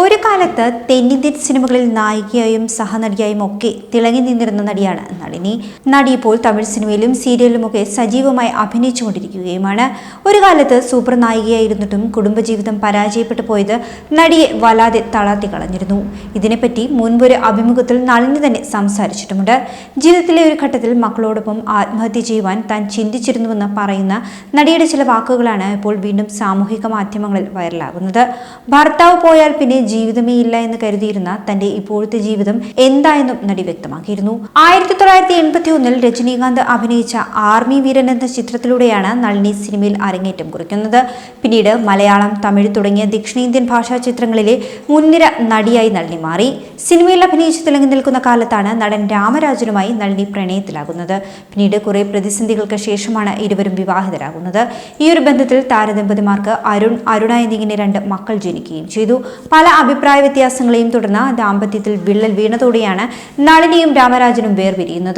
ഒരു കാലത്ത് തെന്നിന്ത്യൻ സിനിമകളിൽ നായികയായും സഹനടിയായും ഒക്കെ തിളങ്ങി നിന്നിരുന്ന നടിയാണ് നളിനി. നടി ഇപ്പോൾ തമിഴ് സിനിമയിലും സീരിയലിലുമൊക്കെ സജീവമായി അഭിനയിച്ചുകൊണ്ടിരിക്കുകയുമാണ്. ഒരു കാലത്ത് സൂപ്പർ നായികയായിരുന്നിട്ടും കുടുംബജീവിതം പരാജയപ്പെട്ടു പോയത് നടിയെ വല്ലാതെ തളർത്തി കളഞ്ഞിരുന്നു. ഇതിനെപ്പറ്റി മുൻപൊരു അഭിമുഖത്തിൽ നളിനി തന്നെ സംസാരിച്ചിട്ടുമുണ്ട്. ജീവിതത്തിലെ ഒരു ഘട്ടത്തിൽ മക്കളോടൊപ്പം ആത്മഹത്യ ചെയ്യുവാൻ താൻ ചിന്തിച്ചിരുന്നുവെന്ന് പറയുന്ന നടിയുടെ ചില വാക്കുകളാണ് ഇപ്പോൾ വീണ്ടും സാമൂഹിക മാധ്യമങ്ങളിൽ വൈറലാകുന്നത്. ഭർത്താവ് പോയാൽ പിന്നെ ജീവിതമേ ഇല്ല എന്ന് കരുതിയിരുന്ന തന്റെ ഇപ്പോഴത്തെ ജീവിതം എന്തായെന്നും നടി വ്യക്തമാക്കിയിരുന്നു. ആയിരത്തി തൊള്ളായിരത്തി എൺപത്തി ഒന്നിൽ രജനീകാന്ത് അഭിനയിച്ച ആർമി വീരൻ എന്ന ചിത്രത്തിലൂടെയാണ് നളിനി സിനിമയിൽ അരങ്ങേറ്റം കുറിക്കുന്നത്. പിന്നീട് മലയാളം തമിഴ് തുടങ്ങിയ ദക്ഷിണേന്ത്യൻ ഭാഷാ ചിത്രങ്ങളിലെ മുൻനിര നടിയായി നളിനി മാറി. സിനിമയിൽ അഭിനയിച്ച് തിളങ്ങി നിൽക്കുന്ന കാലത്താണ് നടൻ രാമരാജനുമായി നളിനി പ്രണയത്തിലാകുന്നത്. പിന്നീട് കുറെ പ്രതിസന്ധികൾക്ക് ശേഷമാണ് ഇരുവരും വിവാഹിതരാകുന്നത്. ഈ ഒരു ബന്ധത്തിൽ താരദമ്പതിമാർക്ക് അരുൺ അരുണ എന്നിങ്ങനെ രണ്ട് മക്കൾ ജനിക്കുകയും ചെയ്തു. പല അഭിപ്രായ വ്യത്യാസങ്ങളെയും തുടർന്ന് ദാമ്പത്യത്തിൽ വിള്ളൽ വീണതോടെയാണ് നളിനിയും രാമരാജനും വേർപിരിയുന്നത്.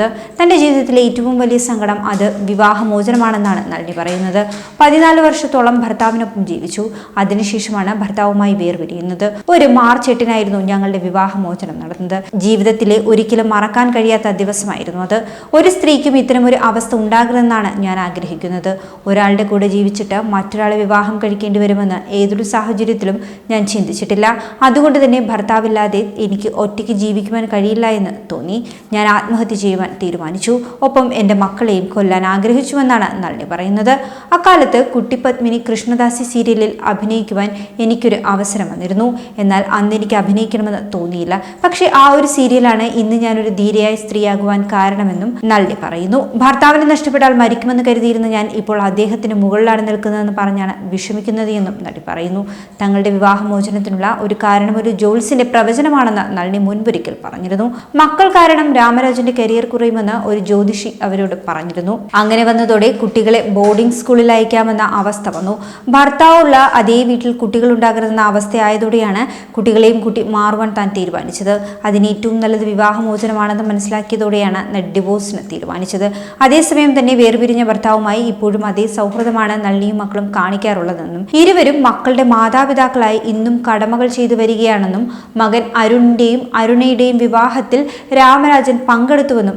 തന്റെ ജീവിതത്തിലെ ഏറ്റവും വലിയ സങ്കടം അത് വിവാഹമോചനമാണെന്നാണ് നളിനി പറയുന്നത്. പതിനാല് വർഷത്തോളം ഭർത്താവിനൊപ്പം ജീവിച്ചു. അതിനുശേഷമാണ് ഭർത്താവുമായി വേർപിരിയുന്നത്. ഒരു മാർച്ച് എട്ടിനായിരുന്നു ഞങ്ങളുടെ വിവാഹമോചനം നടന്നത്. ജീവിതത്തിലെ ഒരിക്കലും മറക്കാൻ കഴിയാത്ത ദിവസമായിരുന്നു അത്. ഒരു സ്ത്രീക്കും ഇത്തരമൊരു അവസ്ഥ ഉണ്ടാകരുതെന്നാണ് ഞാൻ ആഗ്രഹിക്കുന്നത്. ഒരാളുടെ കൂടെ ജീവിച്ചിട്ട് മറ്റൊരാളെ വിവാഹം കഴിക്കേണ്ടി വരുമെന്ന് ഏതൊരു സാഹചര്യത്തിലും ഞാൻ ചിന്തിച്ചിട്ടില്ല. അതുകൊണ്ട് തന്നെ ഭർത്താവില്ലാതെ എനിക്ക് ഒറ്റയ്ക്ക് ജീവിക്കുവാൻ കഴിയില്ല എന്ന് തോന്നി. ഞാൻ ആത്മഹത്യ ചെയ്യുവാൻ തീരുമാനിച്ചു. ഒപ്പം എന്റെ മക്കളെയും കൊല്ലാൻ ആഗ്രഹിച്ചുവെന്നാണ് നളിനി പറയുന്നത്. അക്കാലത്ത് കുട്ടിപത്മിനി കൃഷ്ണദാസി സീരിയലിൽ അഭിനയിക്കുവാൻ എനിക്കൊരു അവസരം വന്നിരുന്നു. എന്നാൽ അന്ന് എനിക്ക് അഭിനയിക്കണമെന്ന് തോന്നിയില്ല. പക്ഷേ ആ ഒരു സീരിയലാണ് ഇന്ന് ഞാനൊരു ധീരയായ സ്ത്രീയാകുവാൻ കാരണമെന്നും നളിനി പറയുന്നു. ഭർത്താവിനെ നഷ്ടപ്പെട്ടാൽ മരിക്കുമെന്ന് കരുതിയിരുന്ന ഞാൻ ഇപ്പോൾ അദ്ദേഹത്തിന് മുകളിലാണ് നിൽക്കുന്നതെന്ന് പറഞ്ഞാണ് വിഷമിക്കുന്നത് എന്നും നടി പറയുന്നു. തങ്ങളുടെ വിവാഹമോചനത്തിനുള്ള ഒരു കാരണം ഒരു ജോൾസിന്റെ പ്രവചനമാണെന്ന് നളിനി മുൻപൊരിക്കൽ പറഞ്ഞിരുന്നു. മക്കൾ കാരണം രാമരാജന്റെ കരിയർ കുറയുമെന്ന് ഒരു ജ്യോതിഷി അവരോട് പറഞ്ഞിരുന്നു. അങ്ങനെ വന്നതോടെ കുട്ടികളെ ബോർഡിംഗ് സ്കൂളിൽ അയക്കാമെന്ന അവസ്ഥ വന്നു. ഭർത്താവുള്ള അതേ വീട്ടിൽ കുട്ടികൾ ഉണ്ടാകരുതെന്ന അവസ്ഥയായതോടെയാണ് കുട്ടികളെയും കുട്ടി മാറുവാൻ താൻ തീരുമാനിച്ചത്. അതിന് ഏറ്റവും നല്ലത് വിവാഹമോചനമാണെന്ന് മനസ്സിലാക്കിയതോടെയാണ് ഡിവോഴ്സിന് തീരുമാനിച്ചത്. അതേസമയം തന്നെ വേർപിരിഞ്ഞ ഭർത്താവുമായി ഇപ്പോഴും അതേ സൗഹൃദമാണ് നളിനിയും മക്കളും കാണിക്കാറുള്ളതെന്നും ഇരുവരും മക്കളുടെ മാതാപിതാക്കളായി ഇന്നും കടമകൾ ചെയ്തു വരികയാണെന്നും മകൻ അരുണിന്റെയും അരുണയുടെയും വിവാഹത്തിൽ രാമരാജൻ പങ്കെടുത്തുവെന്നും